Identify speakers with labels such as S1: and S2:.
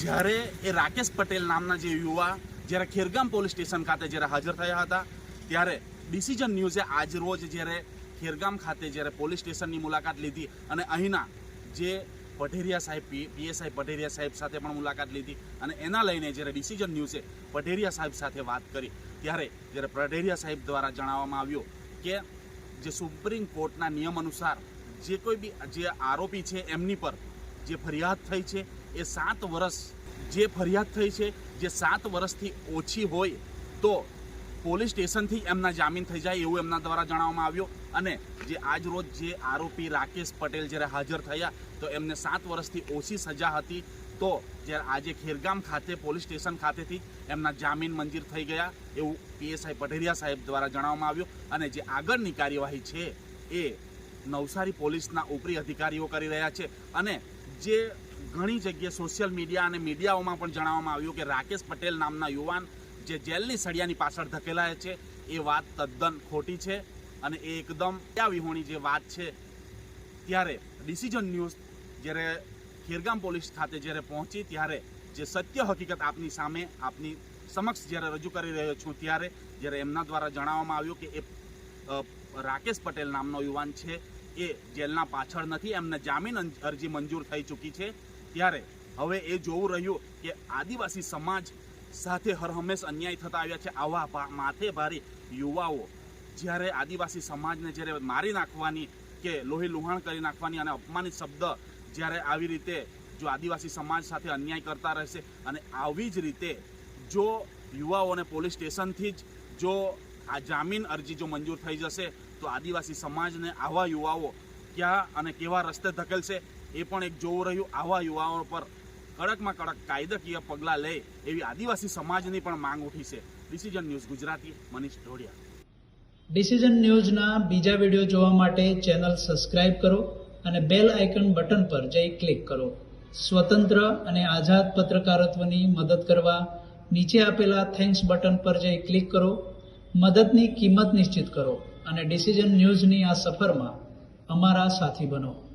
S1: જ્યારે એ રાકેશ પટેલ નામના જે યુવા જ્યારે ખેરગામ પોલીસ સ્ટેશન ખાતે જ્યારે હાજર થયા હતા, ત્યારે ડિસિઝન ન્યૂઝે આજ રોજ જ્યારે ખેરગામ ખાતે જ્યારે પોલીસ સ્ટેશનની મુલાકાત લીધી અને અહીંના જે પઢેરિયા સાહેબ પીએસઆઈ પઢેરિયા સાહેબ સાથે પણ મુલાકાત લીધી અને એના લઈને જ્યારે ડિસિઝન ન્યૂઝે પઢેરિયા સાહેબ સાથે વાત કરી, ત્યારે જ્યારે પઢેરિયા સાહેબ દ્વારા જણાવવામાં આવ્યું કે જે સુપ્રીમ કોર્ટના નિયમ અનુસાર જે કોઈ બી જે આરોપી છે, એમની પર જે ફરિયાદ થઈ છે એ સાત વર્ષ જે ફરિયાદ થઈ છે, જે સાત વર્ષથી ઓછી હોય તો પોલીસ સ્ટેશનથી એમના જામીન થઈ જાય એવું એમના દ્વારા જણાવવામાં આવ્યું. અને જે આજ રોજ જે આરોપી રાકેશ પટેલ જ્યારે હાજર થયા, તો એમને સાત વર્ષથી ઓછી સજા હતી. તો જ્યારે આજે ખેરગામ ખાતે, પોલીસ સ્ટેશન ખાતેથી એમના જામીન મંજૂર થઈ ગયા એવું પીએસઆઈ પટેરિયા સાહેબ દ્વારા જણાવવામાં આવ્યું. અને જે આગળની કાર્યવાહી છે એ નવસારી પોલીસના ઉપરી અધિકારીઓ કરી રહ્યા છે. અને જે ઘણી જગ્યાએ સોશિયલ મીડિયા અને મીડિયાઓમાં પણ જણાવવામાં આવ્યું કે રાકેશ પટેલ નામના યુવાન જે જેલની સળિયાની પાછળ ધકેલાય છે, એ વાત તદ્દન ખોટી છે અને એ એકદમ વિહોણી જે વાત છે. ત્યારે ડિસિઝન ન્યૂઝ જ્યારે ખેરગામ પોલીસ ખાતે જ્યારે પહોંચી, ત્યારે જે સત્ય હકીકત આપની સામે, આપની સમક્ષ જ્યારે રજૂ કરી રહ્યો છું, ત્યારે જ્યારે એમના દ્વારા જણાવવામાં આવ્યું કે એ રાકેશ પટેલ નામનો યુવાન છે, એ જેલના પાછળ નથી, એમને જામીન અરજી મંજૂર થઈ ચૂકી છે. ત્યારે હવે એ જોવું રહ્યું કે આદિવાસી સમાજ સાથે હરહંમેશ અન્યાય થતા આવ્યા છે. આવા માથે ભારે યુવાઓ જ્યારે આદિવાસી સમાજને જ્યારે મારી નાખવાની કે લોહી લુહાણ કરી નાખવાની અને અપમાનિત શબ્દ જ્યારે આવી રીતે જો આદિવાસી સમાજ સાથે અન્યાય કરતા રહેશે અને આવી જ રીતે જો યુવાઓને પોલીસ સ્ટેશનથી જ જો આ જામીન અરજી જો મંજૂર થઈ જશે તો આદિવાસી સમાજને આવા યુવાઓ ક્યાં અને કેવા રસ્તે ધકેલશે? એ પણ એક જોવું રહ્યું. આવા યુવાઓ પર કડકમાં કડક કાયદાકીય પગલાં લે એવી આદિવાસી સમાજની પણ માંગ ઉઠી છે. Decision news Gujarati, Manish Dhodia.
S2: Decision ન્યૂઝના બીજા વીડિયો જોવા માટે ચેનલ સબસ્ક્રાઇબ કરો અને બેલ આઇકન બટન પર જઈ ક્લિક કરો. સ્વતંત્ર અને આઝાદ પત્રકારત્વની મદદ કરવા નીચે આપેલા થેન્ક્સ બટન પર જઈ ક્લિક કરો. મદદની કિંમત નિશ્ચિત કરો અને ડિસિઝન ન્યૂઝની આ સફરમાં અમારા સાથી બનો.